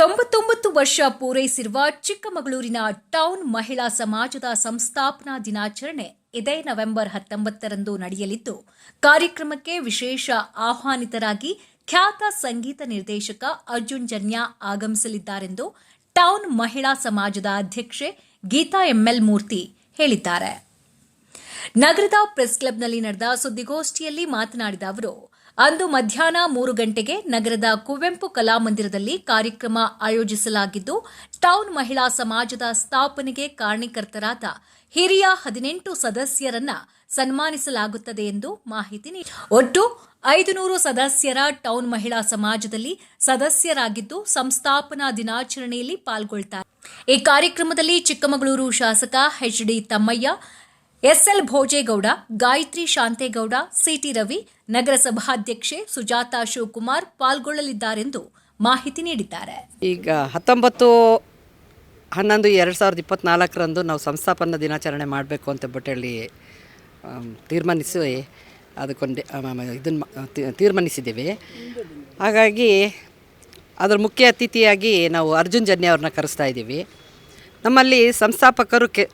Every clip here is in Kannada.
ತೊಂಬತ್ತೊಂಬತ್ತು ವರ್ಷ ಪೂರೈಸಿರುವ ಚಿಕ್ಕಮಗಳೂರಿನ ಟೌನ್ ಮಹಿಳಾ ಸಮಾಜದ ಸಂಸ್ಥಾಪನಾ ದಿನಾಚರಣೆ ಇದೇ ನವೆಂಬರ್ ಹತ್ತೊಂಬತ್ತರಂದು ನಡೆಯಲಿದ್ದು, ಕಾರ್ಯಕ್ರಮಕ್ಕೆ ವಿಶೇಷ ಆಹ್ವಾನಿತರಾಗಿ ಖ್ಯಾತ ಸಂಗೀತ ನಿರ್ದೇಶಕ ಅರ್ಜುನ್ ಜನ್ಯ ಆಗಮಿಸಲಿದ್ದಾರೆಂದು ಟೌನ್ ಮಹಿಳಾ ಸಮಾಜದ ಅಧ್ಯಕ್ಷೆ ಗೀತಾ ಎಂಎಲ್ ಮೂರ್ತಿ ಹೇಳಿದ್ದಾರೆ. ನಗರದ ಪ್ರೆಸ್ ಕ್ಲಬ್ನಲ್ಲಿ ನಡೆದ ಸುದ್ದಿಗೋಷ್ಠಿಯಲ್ಲಿ ಮಾತನಾಡಿದ ಅವರು ಅಂದು ಮಧ್ಯಾಹ್ನ ಮೂರು ಗಂಟೆಗೆ ನಗರದ ಕುವೆಂಪು ಕಲಾಮಂದಿರದಲ್ಲಿ ಕಾರ್ಯಕ್ರಮ ಆಯೋಜಿಸಲಾಗಿದ್ದು, ಟೌನ್ ಮಹಿಳಾ ಸಮಾಜದ ಸ್ಥಾಪನೆಗೆ ಕಾರಣೀಕರ್ತರಾದ ಹಿರಿಯ ಹದಿನೆಂಟು ಸದಸ್ಯರನ್ನ ಸನ್ಮಾನಿಸಲಾಗುತ್ತದೆ ಎಂದು ಮಾಹಿತಿ ನೀಡಿ ಒಟ್ಟು ಐದು ನೂರು ಸದಸ್ಯರ ಟೌನ್ ಮಹಿಳಾ ಸಮಾಜದಲ್ಲಿ ಸದಸ್ಯರಾಗಿದ್ದು ಸಂಸ್ಥಾಪನಾ ದಿನಾಚರಣೆಯಲ್ಲಿ ಪಾಲ್ಗೊಳ್ತಾರೆ ಈ ಕಾರ್ಯಕ್ರಮದಲ್ಲಿ ಚಿಕ್ಕಮಗಳೂರು ಶಾಸಕ H D Thammaiah SL Bhojegowda, Gayathri Shanthegowda, CT Ravi, ನಗರಸಭಾಧ್ಯಕ್ಷೆ Sujatha Shivakumar ಪಾಲ್ಗೊಳ್ಳಲಿದ್ದಾರೆಂದು ಮಾಹಿತಿ ನೀಡಿದ್ದಾರೆ. ಈಗ ಹತ್ತೊಂಬತ್ತು ಹನ್ನೊಂದು ಎರಡು ಸಾವಿರದ ಇಪ್ಪತ್ನಾಲ್ಕರಂದು ನಾವು ಸಂಸ್ಥಾಪನಾ ದಿನಾಚರಣೆ ಮಾಡಬೇಕು ಅಂತ ಹೇಳಿ ತೀರ್ಮಾನಿಸಿ ಅದಕ್ಕೊಂದು ಇದನ್ನು ತೀರ್ಮಾನಿಸಿದ್ದೀವಿ. ಹಾಗಾಗಿ ಅದರ ಮುಖ್ಯ ಅತಿಥಿಯಾಗಿ ನಾವು ಅರ್ಜುನ್ ಜನ್ಯ ಅವ್ರನ್ನ ಕರೆಸ್ತಾ ಇದ್ದೀವಿ. ನಮ್ಮಲ್ಲಿ ಸಂಸ್ಥಾಪಕರು ಕೆ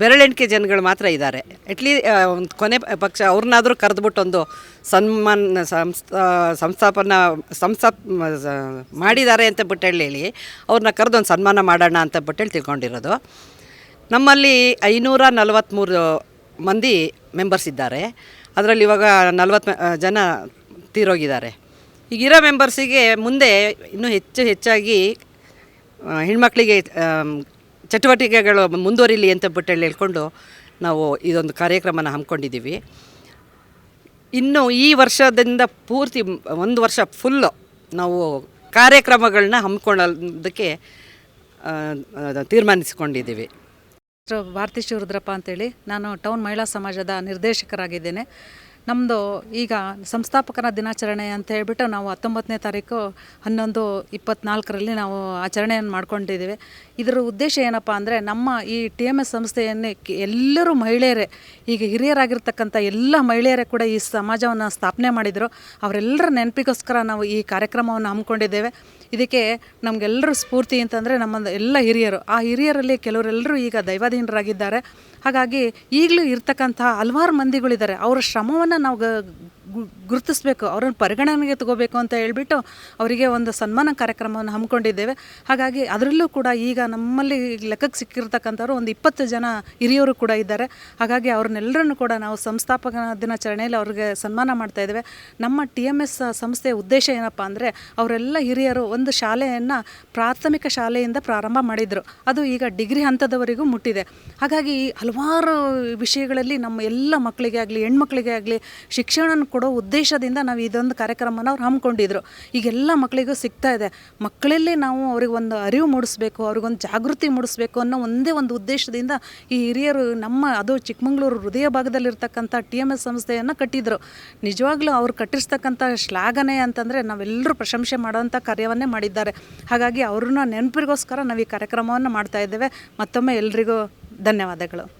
ಬೆರಳೆಣಿಕೆ ಜನಗಳು ಮಾತ್ರ ಇದ್ದಾರೆ. ಅಟ್ಲೀ ಒಂದು ಕೊನೆ ಪಕ್ಷ ಅವ್ರನ್ನಾದರೂ ಕರೆದ್ಬಿಟ್ಟು ಒಂದು ಸನ್ಮಾನ ಸಂಸ್ಥಾ ಸಂಸ್ಥಾಪನ, ಸಂಸ್ಥಾ ಮಾಡಿದ್ದಾರೆ ಅಂತ ಬಿಟ್ಟು ಹೇಳಿ, ಅವ್ರನ್ನ ಕರೆದು ಒಂದು ಸನ್ಮಾನ ಮಾಡೋಣ ಅಂತ ಬಿಟ್ಟು ಹೇಳಿ ತಿಳ್ಕೊಂಡಿರೋದು. ನಮ್ಮಲ್ಲಿ ಐನೂರ ನಲವತ್ತ್ಮೂರು ಮಂದಿ ಮೆಂಬರ್ಸ್ ಇದ್ದಾರೆ. ಅದರಲ್ಲಿ ಇವಾಗ ನಲವತ್ತು ಜನ ತೀರೋಗಿದ್ದಾರೆ. ಈಗಿರೋ ಮೆಂಬರ್ಸಿಗೆ ಮುಂದೆ ಇನ್ನೂ ಹೆಚ್ಚು ಹೆಚ್ಚಾಗಿ ಹೆಣ್ಮಕ್ಳಿಗೆ ಚಟುವಟಿಕೆಗಳು ಮುಂದುವರಿಲಿ ಅಂತ ಬಿಟ್ಟು ಹೇಳಿ ಹೇಳ್ಕೊಂಡು ನಾವು ಇದೊಂದು ಕಾರ್ಯಕ್ರಮನ ಹಮ್ಮಿಕೊಂಡಿದ್ದೀವಿ. ಇನ್ನು ಈ ವರ್ಷದಿಂದ ಪೂರ್ತಿ ಒಂದು ವರ್ಷ ಫುಲ್ಲು ನಾವು ಕಾರ್ಯಕ್ರಮಗಳನ್ನ ಹಮ್ಮಿಕೊಳ್ಳೋದಕ್ಕೆ ತೀರ್ಮಾನಿಸಿಕೊಂಡಿದ್ದೀವಿ. ಹೆಸರು ಭಾರತಿ ಶಿವರುದ್ರಪ್ಪ ಅಂತೇಳಿ ನಾನು ಟೌನ್ ಮಹಿಳಾ ಸಮಾಜದ ನಿರ್ದೇಶಕರಾಗಿದ್ದೇನೆ. ನಮ್ಮದು ಈಗ ಸಂಸ್ಥಾಪಕರ ದಿನಾಚರಣೆ ಅಂತ ಹೇಳಿಬಿಟ್ಟು ನಾವು ಹತ್ತೊಂಬತ್ತನೇ ತಾರೀಕು ಹನ್ನೊಂದು ಇಪ್ಪತ್ನಾಲ್ಕರಲ್ಲಿ ನಾವು ಆಚರಣೆಯನ್ನು ಮಾಡ್ಕೊಂಡಿದ್ದೀವಿ. ಇದರ ಉದ್ದೇಶ ಏನಪ್ಪ ಅಂದರೆ ನಮ್ಮ ಈ ಟಿ ಎಂ ಎಸ್ ಸಂಸ್ಥೆಯನ್ನೇ ಎಲ್ಲರೂ ಮಹಿಳೆಯರೇ, ಈಗ ಹಿರಿಯರಾಗಿರ್ತಕ್ಕಂಥ ಎಲ್ಲ ಮಹಿಳೆಯರೇ ಕೂಡ ಈ ಸಮಾಜವನ್ನು ಸ್ಥಾಪನೆ ಮಾಡಿದರು. ಅವರೆಲ್ಲರ ನೆನಪಿಗೋಸ್ಕರ ನಾವು ಈ ಕಾರ್ಯಕ್ರಮವನ್ನು ಹಮ್ಮಿಕೊಂಡಿದ್ದೇವೆ. ಇದಕ್ಕೆ ನಮಗೆಲ್ಲರೂ ಸ್ಫೂರ್ತಿ ಅಂತಂದರೆ ನಮ್ಮ ಎಲ್ಲ ಹಿರಿಯರು. ಆ ಹಿರಿಯರಲ್ಲಿ ಕೆಲವರೆಲ್ಲರೂ ಈಗ ದೈವಾಧೀನರಾಗಿದ್ದಾರೆ. ಹಾಗಾಗಿ ಈಗಲೂ ಇರ್ತಕ್ಕಂಥ ಹಲವಾರು ಮಂದಿಗಳಿದ್ದಾರೆ. ಅವರ ಶ್ರಮವನ್ನು ನಾವು ಗ- ಗು- ಗುರುತಿಸ್ಬೇಕು, ಅವ್ರನ್ನ ಪರಿಗಣನೆಗೆ ತಗೋಬೇಕು ಅಂತ ಹೇಳ್ಬಿಟ್ಟು ಅವರಿಗೆ ಒಂದು ಸನ್ಮಾನ ಕಾರ್ಯಕ್ರಮವನ್ನು ಹಮ್ಮಿಕೊಂಡಿದ್ದೇವೆ. ಹಾಗಾಗಿ ಅದರಲ್ಲೂ ಕೂಡ ಈಗ ನಮ್ಮಲ್ಲಿ ಲೆಕ್ಕಕ್ಕೆ ಸಿಕ್ಕಿರ್ತಕ್ಕಂಥವ್ರು ಒಂದು ಇಪ್ಪತ್ತು ಜನ ಹಿರಿಯರು ಕೂಡ ಇದ್ದಾರೆ. ಹಾಗಾಗಿ ಅವ್ರನ್ನೆಲ್ಲರನ್ನು ಕೂಡ ನಾವು ಸಂಸ್ಥಾಪಕ ದಿನಾಚರಣೆಯಲ್ಲಿ ಅವ್ರಿಗೆ ಸನ್ಮಾನ ಮಾಡ್ತಾ ಇದ್ದೇವೆ. ನಮ್ಮ ಟಿ ಎಂ ಎಸ್ ಸಂಸ್ಥೆಯ ಉದ್ದೇಶ ಏನಪ್ಪ ಅಂದರೆ ಅವರೆಲ್ಲ ಹಿರಿಯರು ಒಂದು ಶಾಲೆಯನ್ನು ಪ್ರಾಥಮಿಕ ಶಾಲೆಯಿಂದ ಪ್ರಾರಂಭ ಮಾಡಿದರು. ಅದು ಈಗ ಡಿಗ್ರಿ ಹಂತದವರೆಗೂ ಮುಟ್ಟಿದೆ. ಹಾಗಾಗಿ ಹಲವಾರು ವಿಷಯಗಳಲ್ಲಿ ನಮ್ಮ ಎಲ್ಲ ಮಕ್ಕಳಿಗೆ ಆಗಲಿ, ಹೆಣ್ಮಕ್ಳಿಗೆ ಆಗಲಿ ಶಿಕ್ಷಣ ಕೊಡೋ ಉದ್ದೇಶದಿಂದ ನಾವು ಇದೊಂದು ಕಾರ್ಯಕ್ರಮನ ಅವ್ರು ಹಮ್ಮಿಕೊಂಡಿದ್ರು. ಈಗೆಲ್ಲ ಮಕ್ಕಳಿಗೂ ಸಿಗ್ತಾ ಇದೆ. ಮಕ್ಕಳಲ್ಲಿ ನಾವು ಅವ್ರಿಗೆ ಒಂದು ಅರಿವು ಮೂಡಿಸ್ಬೇಕು ಅವ್ರಿಗೊಂದು ಜಾಗೃತಿ ಮೂಡಿಸ್ಬೇಕು ಅನ್ನೋ ಒಂದೇ ಒಂದು ಉದ್ದೇಶದಿಂದ ಈ ಹಿರಿಯರು ನಮ್ಮ ಅದು ಚಿಕ್ಕಮಗಳೂರು ಹೃದಯ ಭಾಗದಲ್ಲಿರ್ತಕ್ಕಂಥ ಟಿ ಎಂ ಎಸ್ ಸಂಸ್ಥೆಯನ್ನು ಕಟ್ಟಿದ್ರು. ನಿಜವಾಗ್ಲೂ ಅವ್ರು ಕಟ್ಟಿಸ್ತಕ್ಕಂಥ ಶ್ಲಾಘನೆ ಅಂತಂದರೆ ನಾವೆಲ್ಲರೂ ಪ್ರಶಂಸೆ ಮಾಡೋವಂಥ ಕಾರ್ಯವನ್ನೇ ಮಾಡಿದ್ದಾರೆ. ಹಾಗಾಗಿ ಅವ್ರನ್ನ ನೆನಪಿಗೋಸ್ಕರ ನಾವು ಈ ಕಾರ್ಯಕ್ರಮವನ್ನು ಮಾಡ್ತಾ ಇದ್ದೇವೆ. ಮತ್ತೊಮ್ಮೆ ಎಲ್ರಿಗೂ ಧನ್ಯವಾದಗಳು.